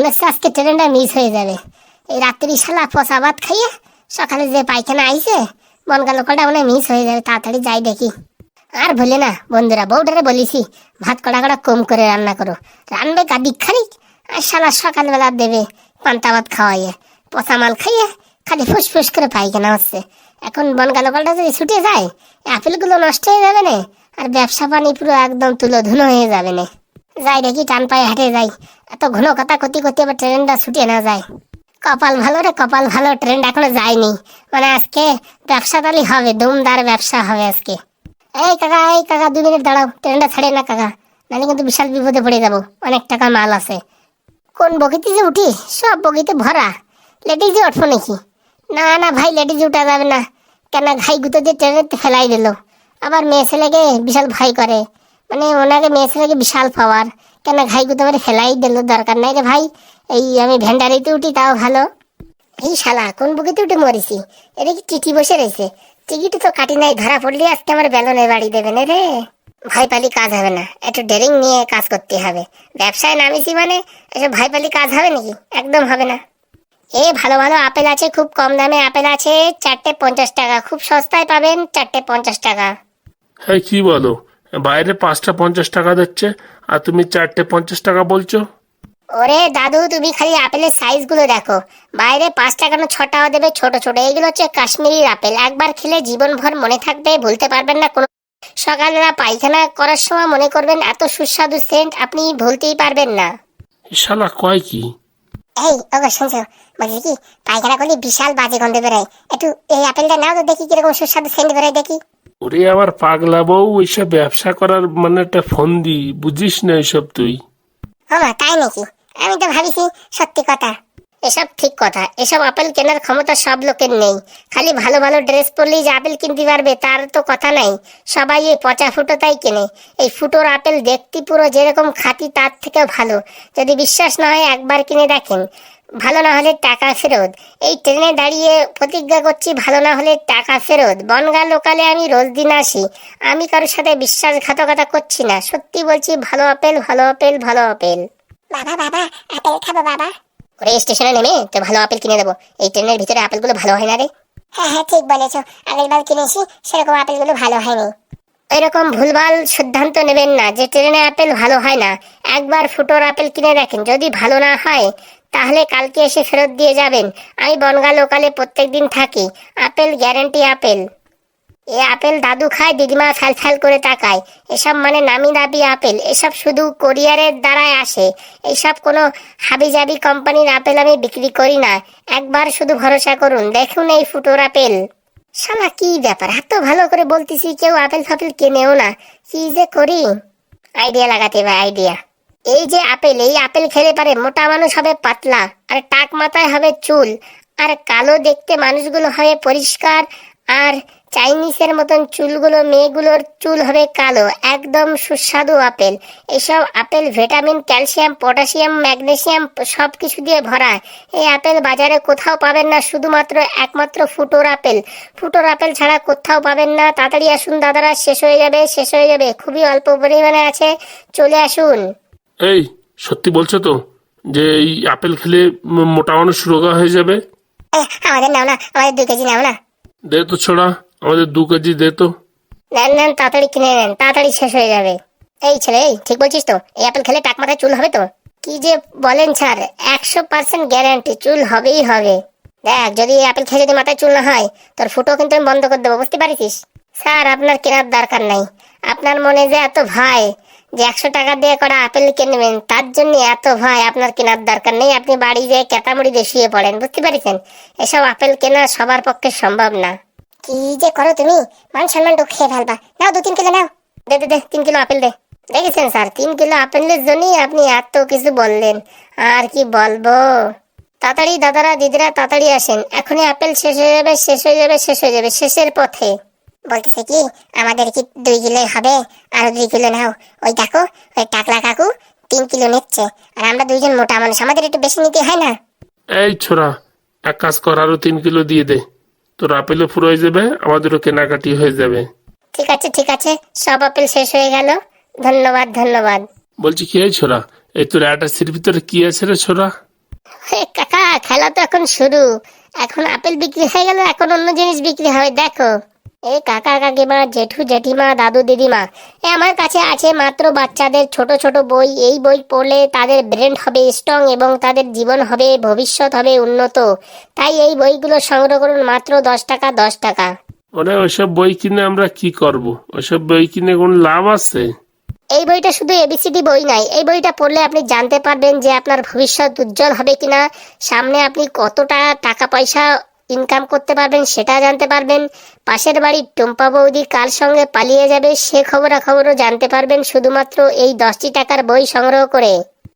মনে হচ্ছে আজকে ট্রেনটা মিস হয়ে যাবে। এই রাত্রি শালা পচা ভাত খাইয়ে সকালে যে পায়খানা আইছে, মন গেল কটা মনে মিস হয়ে যাবে, তাড়াতাড়ি যাই দেখি। আর ভুলে না, বন্ধুরা, বউটারে বলিছি, ভাত কড়া কড়া কম করে রান্না করো। রানবে গাদি খানিক আর শালা সকালবেলা দেবে পান্তা ভাত খাওয়াইয়ে। পচা মাল খাইয়ে খালি ফুসফুস করে পায়খানা হচ্ছে। এখন বন গেল কলটা যদি ছুটে যায় আপেলগুলো নষ্ট হয়ে যাবে না, আর ব্যবসা পানি পুরো একদম তুলো ধুলো হয়ে যাবে না। যাই দেখি, টান পায়ে হেঁটে যাই। এত ঘন কথা ক্ষতি করতে আবার ট্রেনটা ছুটে না যায়। কপাল ভালো রে, কপাল ভালো, ট্রেনটা এখনও যায়নি। মানে আজকে ব্যবসা তালি হবে, দুমদার ব্যবসা হবে আজকে। এই কাকা এই কাকা, দুই মিনিট দাঁড়াও, ট্রেনটা ছাড়ে না কাকা। নাহলে কিন্তু বিশাল বিপদে পড়ে যাব। অনেক টাকা মাল আছে। কোন বগিতে যে উঠি? সব বগিতে ভরা। লেডিজে উঠবো নাকি? না না ভাই লেডিজে উঠা যাবে না। কেন ঘাই গুতো দিয়ে ট্রেনে ফেলাই দিল। আবার মেয়ে ছেলেকে বিশাল ভয় করে। মানে ওনাকে মেয়ে ছেলেকে বিশাল পাওয়ার কেন ঘাই গুতো করে ফেলাই দিল দরকার নাই রে ভাই, এই আমি ভেন্ডারিতে উঠি, তাও ভালো। এই শালা, কোন বুকিতে উঠে মরেছি? এটা কি টিটি বসে রয়েছে? টিকিট তো কাটি নাই, ধরা পড়লে আজকে আমার বেলনে বাড়ি দেবে না রে। ভয় পালি কাজ হবে না, একটু ডেরিং নিয়ে কাজ করতে হবে। ব্যবসায় নামিছি মানে এসব ভয় পালি কাজ হবে নাকি? একদম হবে না। এ ভালো ভালো আপেল আছে, খুব কম দামে আপেল আছে, চারটে পঞ্চাশ টাকা, খুব সস্তায় পাবেন, চারটে পঞ্চাশ টাকা। হ্যাঁ কি বলো? বাইরে পাঁচটা পঞ্চাশ টাকা দিচ্ছে আর তুমি চারটে পঞ্চাশ টাকা বলছো। ওরে দাদু তুমি খালি আপেলের সাইজগুলো দেখো। বাইরে পাঁচ টাকা না ছ টাকা দেবে ছোট ছোট। এগুলো হচ্ছে কাশ্মীরি আপেল। একবার খেলে জীবনভর মনে থাকবে ভুলতে পারবেন না কোনো সকালবেলা পায়খানা করার সময় মনে করবেন এত সুস্বাদু সেন্ট আপনি ভুলতেই পারবেন না। শালা কয় কি? এই ওগো শুনছো? বলছি কি পায়খানা করলে বিশাল বাজে গন্ধ বেরোয়। একটু এই আপেলটা নাও তো দেখি কীরকম সুস্বাদু সেন্ট বেরোয় দেখি। ওরে আবার পাগলা বউ এইসব ব্যবসা করার মানে একটা ফোন দি বুঝিস না এইসব তুই? মামা তাই নাকি? আমি তো ভাবিছি সত্যি কথা। এসব ঠিক কথা। এসব আপেল কেনার ক্ষমতা সব লোকের নেই। খালি ভালো ভালো ড্রেস পরলেই যে আপেল কিনতে পারবে, তার তো কথা নাই। সবাই এই পচা ফুটো তাই কেনে। এই ফুটোর আপেল দেখতে পুরো যেরকম খাতি তার থেকেও ভালো। যদি বিশ্বাস না হয়, একবার কিনে দেখেন। ভালো না হলে টাকা ফেরত। এই ট্রেনে দাঁড়িয়ে প্রতিজ্ঞা করছি ভালো না হলে টাকা ফেরত। বনগা লোকালে আমি রোজ দিন আসি। আমি কারোর সাথে বিশ্বাসঘাতকতা করছি না। সত্যি বলছি ভালো আপেল ভালো আপেল ভালো আপেল। বাবা বাবা আপেল খাব বাবা। ওরে স্টেশনে নেমে তো ভালো আপেল কিনে দেবো। এই ট্রেনের ভিতরে আপেলগুলো ভালো হয় না রে? হ্যাঁ হ্যাঁ ঠিক বলেছ। আগেরবার কিনেছি সেরকম আপেলগুলো ভালো হয়নি। এরকম ভুলভাল সিদ্ধান্ত নেবেন না যে ট্রেনে আপেল ভালো হয় না। একবার ফুটোর আপেল কিনে দেখেন যদি ভালো না হয় তাহলে কালকে এসে ফেরত দিয়ে যাবেন। আমি বনগা লোকালে প্রত্যেক দিন থাকি। Apple guarantee apple. এ আপেল দাদু খায়, দিদিমা ফ্যাল ফ্যাল করে তাকায়। এসব মানে নামি দাবি আপেল। এসব শুধু কোরিয়ারের দ্বারাই আসে। এইসব কোনো হাবিজাবি কোম্পানির আপেল আমি বিক্রি করি না। একবার শুধু ভরসা করুন। দেখুন এই ফুটোর আপেল। শালা, কি ব্যাপার? এত ভালো করে বলতেছি, কেউ আপেল ফাপেল কেনেও না। কি যে করি? আইডিয়া লাগাতে হবে, আইডিয়া। এই যে আপেল, এই আপেল খেলে পারে মোটা মানুষ হবে পাতলা, আর টাক মাথায় হবে চুল, আর কালো দেখতে মানুষগুলো হবে পরিষ্কার, আর চাইনিজের মতন চুলগুলো, মেয়েগুলোর চুল হবে কালো, একদম সুস্বাদু আপেল। এসব apple vitamin, calcium, potassium, magnesium সব কিছু দিয়ে ভরা। এই আপেল বাজারে কোথাও পাবেন না, শুধুমাত্র একমাত্র ফুটোর আপেল। ফুটোর আপেল ছাড়া কোথাও পাবেন না। তাড়াতাড়ি আসুন দাদারা, শেষ হয়ে যাবে, শেষ হয়ে যাবে। খুবই অল্প পরিমাণে আছে। চলে আসুন। এই সত্যি বলছো তো যে এই আপেল খেলে মোটা মানুষ রোগা হয়ে যাবে? আমাদের নাও না আমাদের দুই কেজি নাও না। দে তো ছোড়া আমাদের দু কেজি দে তো। নেন নেন তাড়াতাড়ি কিনে নেন তাড়াতাড়ি শেষ হয়ে যাবে। এই ছেলে এই ঠিক বলছিস তো এই আপেল খেলে টাক মাথায় চুল হবে তো? কি যে বলেন স্যার একশো পার্সেন্ট গ্যারান্টি চুল হবেই হবে। দেখ যদি এই আপেল খেয়ে যদি মাথায় চুল না হয় তোর ফুটো কিন্তু আমি বন্ধ করে দেবো বুঝতে পারিস? স্যার আপনার কেনার দরকার নাই। আপনার মনে যে এত ভয় যে একশো টাকা দিয়ে করা আপেল কিনবেন তার জন্য এত ভয় আপনার কেনার দরকার নেই। আপনি বাড়ি যেয়ে কেতামুড়ি দিয়ে শুয়ে পড়েন বুঝতে পারছেন? এসব আপেল কেনা সবার পক্ষে সম্ভব না। কি যে করো তুমি? মান সম্মানটা খেয়ে ফেলবা। নাও দু তিন কিলো নাও। দে দে দে তিন কিলো আপেল দে। দেখেছেন স্যার তিন কিলো আপেলের জন্যই আপনি এত কিছু বললেন। আর কি বলব? তাড়াতাড়ি দাদারা দিদিরা তাড়াতাড়ি আসেন। এখনই আপেল শেষ হয়ে যাবে শেষ হয়ে যাবে শেষ হয়ে যাবে শেষের পথে। বলতেছে কি আমাদের কি দুই কিলো হবে? আর দুই কিলো নাও। ওই দেখো ওই টাকলা কাকু তিন কিলো নিচ্ছে। আর আমরা দুইজন মোটা মানুষ আমাদের একটু বেশি নিতে হয় না? এই ছোড়া এক কাজ কর আরও তিন কিলো দিয়ে দে। তোর আপেলও পুরো হয়ে যাবে আমাদেরও কেনাকাটি হয়ে যাবে। ঠিক আছে ঠিক আছে সব আপেল শেষ হয়ে গেল। ধন্যবাদ ধন্যবাদ। বলছি কি এই ছোড়া এই তোর অ্যাটাচির ভিতরে কি আছে রে ছোড়া? হে কাকা খেলা তো এখন শুরু। এখন আপেল বিক্রি হয়ে গেল এখন অন্য জিনিস বিক্রি হবে দেখো। এই কাকা কাকিমা জেঠু জেঠিমা দাদু দিদিমা এ আমার কাছে আছে মাত্র বাচ্চাদের ছোট ছোট বই। এই বই পড়লে তাদের ব্রেন হবে স্ট্রং এবং তাদের জীবন হবে ভবিষ্যৎ হবে উন্নত। তাই এই বইগুলো সংগ্রহ করুন মাত্র দশ টাকা দশ টাকা। ওরে ওইসব বই কিনে আমরা কি করব? ওইসব বই কিনে কোনো লাভ আছে? এই বইটা শুধু এবিসিডি বই নাই এই বইটা পড়লে আপনি জানতে পারবেন যে আপনার ভবিষ্যৎ উজ্জ্বল হবে কিনা। সামনে আপনি কতটা টাকা পয়সা ইনকাম করতে পারবেন সেটা জানতে পারবেন। পাশের বাড়ির টুম্পা বৌদি কার সঙ্গে পালিয়ে যাবে, সে খবরাখবরও জানতে পারবেন শুধুমাত্র এই দশটি টাকার বই সংগ্রহ করে।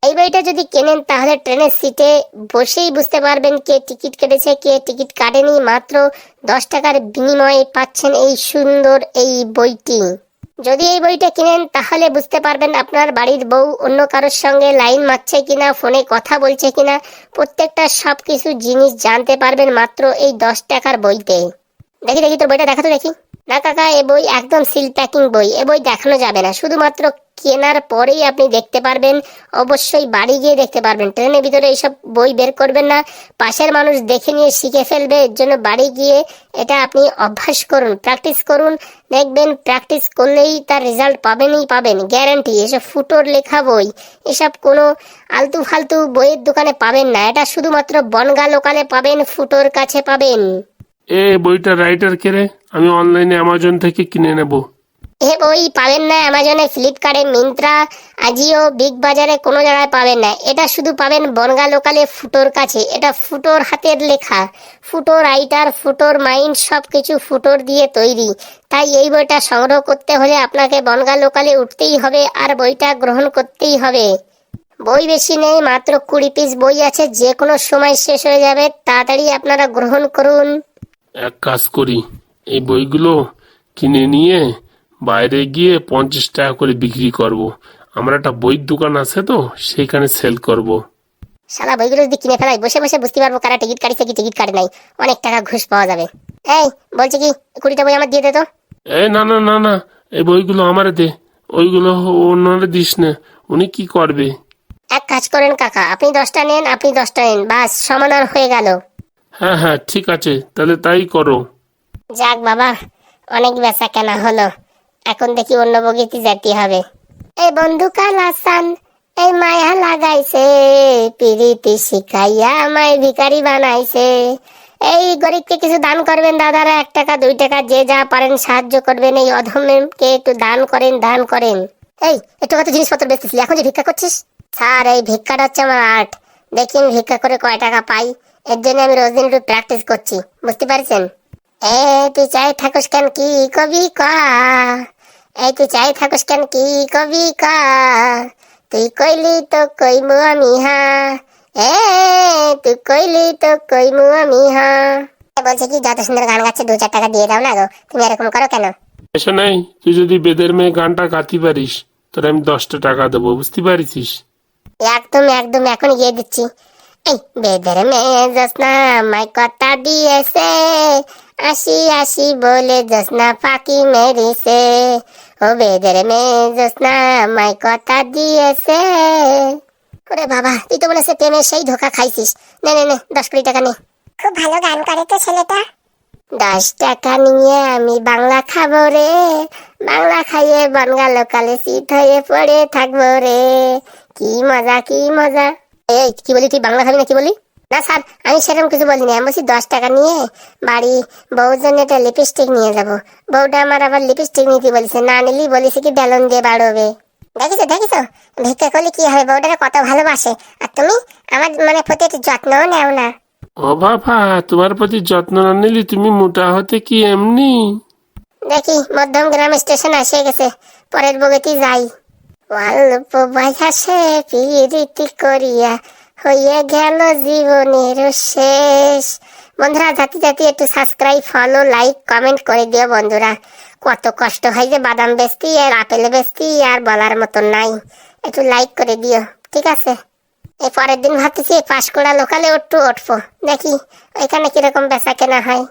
এই বইটা যদি কেনেন, তাহলে ট্রেনের সিটে বসেই বুঝতে পারবেন কে টিকিট কেটেছে, কে টিকিট কাটেনি। মাত্র দশ টাকার বিনিময়ে পাচ্ছেন এই সুন্দর এই বইটি। যদি এই বইটা কিনেন, তাহলে বুঝতে পারবেন আপনার বাড়ির বউ অন্য কারোর সঙ্গে লাইন মারছে কিনা, ফোনে কথা বলছে কিনা, প্রত্যেকটা সব কিছু জিনিস জানতে পারবেন মাত্র এই দশ টাকার বইতে। দেখি দেখি তোর বইটা দেখা তো দেখি। না কাকা, এ বই একদম সিল প্যাকিং বই। এ বই দেখানো যাবে না। শুধুমাত্র কেনার পরেই আপনি দেখতে পারবেন, অবশ্যই বাড়ি গিয়ে দেখতে পারবেন। ট্রেনের ভিতরে এইসব বই বের করবেন না। পাশের মানুষ দেখে নিয়ে শিখে ফেলবে, এর জন্য বাড়ি গিয়ে এটা আপনি অভ্যাস করুন, প্র্যাকটিস করুন। দেখবেন প্র্যাকটিস করলেই তার রেজাল্ট পাবেনই পাবেন, গ্যারান্টি। এসব ফুটোর লেখা বই, এসব কোনো আলতু ফালতু বইয়ের দোকানে পাবেন না। এটা শুধুমাত্র বনগা লোকালে পাবেন, ফুটোর কাছে পাবেন। এ বইটা রাইটার কেড়ে আমি অনলাইনে অ্যামাজন থেকে কিনে নেব। এ বই পাবেন না অ্যামাজনে ফ্লিপকার্টে মিন্ত্রা আজিও বিগ বাজারে কোনো জায়গায় পাবেন না। এটা শুধু পাবেন বনগা লোকালে ফুটোর কাছে। এটা ফুটোর হাতের লেখা। ফুটো রাইটার ফুটোর মাইন্ড সব কিছু ফুটোর দিয়ে তৈরি। তাই এই বইটা সংগ্রহ করতে হলে আপনাকে বনগা লোকালে উঠতেই হবে আর বইটা গ্রহণ করতেই হবে। বই বেশি নেই মাত্র কুড়ি পিস বই আছে। যে কোনো সময় শেষ হয়ে যাবে। তাড়াতাড়ি আপনারা গ্রহণ করুন। এক কাজ করি। এই বইগুলো কিনে নিয়ে বাইরে গিয়ে পঞ্চাশ টাকা করে বিক্রি করব। আমার একটা বইয়ের দোকান আছে তো সেইখানে সেল করব। সারা বইগুলো যদি কিনে ফেলাই বসে বসে বুঝতে পারব কারা টিকিট কাটিছে কি টিকিট কাটে নাই। অনেক টাকা ঘুষ পাওয়া যাবে। এই বলছি কি কুড়িটা বই আমার দিয়ে দে তো। এই না না না না এই বইগুলো আমারে দে। ওইগুলো অন্যরে দিস না। উনি কি করবে? এক কাজ করেন কাকা আপনি দশটা নেন আপনি দশটা নেন বাস সমাধান হয়ে গেল। হ্যাঁ হ্যাঁ ঠিক আছে তাহলে তাই করো। যাক বাবা, অনেক বেচা কেনা হলো। এখন দেখি অন্য বগিতে যেতে হবে। এই বন্ধু কাল আসান, এই মায়া লাগাইছে, পিরিতি শিখাইয়া আমায় ভিখারি বানাইছে। এই গরিবকে কিছু দান করবেন দাদারা, এক টাকা, দুই টাকা, যে যা পারেন সাহায্য করবেন। এই অধমকে একটু দান করেন দান করেন। এই, একটু কত জিনিসপত্র বেচতেছিলি, এখন যে ভিক্ষা করছিস? স্যার, এই ভিক্ষাটা হচ্ছে আমার আর্ট। দেখি আমি ভিক্ষা করে কয় টাকা পাই। এর জন্য আমি রোজ দিন একটু প্র্যাকটিস করছি, বুঝতে পারছেন? এ তুই চাই থাকুস কেন কি কবি কা? এই তুই চাই থাকুস কেন কি কবি কা? তুই কইলি তো কইমু আমি হা? এ তুই কইলি তো কইমু আমি হা? বলছে কি যত সুন্দর গান গাচ্ছে দু চার টাকা দিয়ে দাও না গো। তুমি এরকম করো কেন? এসে নাই তুই যদি বেদের মেয়ে গানটা গাতে পারিস তোর আমি দশটা টাকা দেবো বুঝতে পারিস একদম একদম এখন গিয়ে দিচ্ছি। এই বেদের মেয়ে জোসনা আমায় কথা দিয়েছে আসি আসি বলে জোসনা ফাঁকি মেরিছে। ও বেদের মেয়ে জোসনা আমায় কথা দিয়েছে। ওরে বাবা তুই তো মনে হচ্ছে প্রেমের সেই ধোকা খাইছিস। নে নে নে দশ কোটি টাকা নে। খুব ভালো গান করে তো ছেলেটা। দশ টাকা নিয়ে আমি বাংলা খাব রে। বাংলা খাইয়ে বনগা লোকালে শীত হয়ে পড়ে থাকব রে। কি মজা কি মজা। এই কি বলি তুই বাংলা খাবি না কি বলি? না স্যার আমি সেরকম কিছু বলিনি। আমি বলছি দশ টাকা নিয়ে বাড়ি বউর জন্য একটা লিপস্টিক নিয়ে যাব। বউটা আমার আবার লিপস্টিক নিতে বলেছে। না নিলি বলেছে কি বেলুন দিয়ে বাড়বে। দেখিছো দেখিছো ভিক্ষা করলে কি হবে? বউটাকে কত ভালোবাসে। আর তুমি আমার মানে প্রতি একটু যত্নও নেও না। ও বাবা তোমার প্রতি যত্ন না নিলি তুমি মোটা হতে কি এমনি? দেখি মধ্যম গ্রাম স্টেশন এসে গেছে। পরের বগেতি যাই। অল্প বয়সে পিরিতি করিয়া হইয়া গেল জীবনের শেষ। বন্ধুরা, জাতি জাতি একটু সাবস্ক্রাইব ফলো লাইক কমেন্ট করে দিও বন্ধুরা। কত কষ্ট হয় যে বাদাম বেচতি আর আপেল বেচতি আর বলার মতো নাই। একটু লাইক করে দিও, ঠিক আছে? এই পরের দিন ভাবতেছি পাঁশকুড়া লোকালে একটু উঠবো, দেখি ওইখানে কীরকম বেচা কেনা হয়।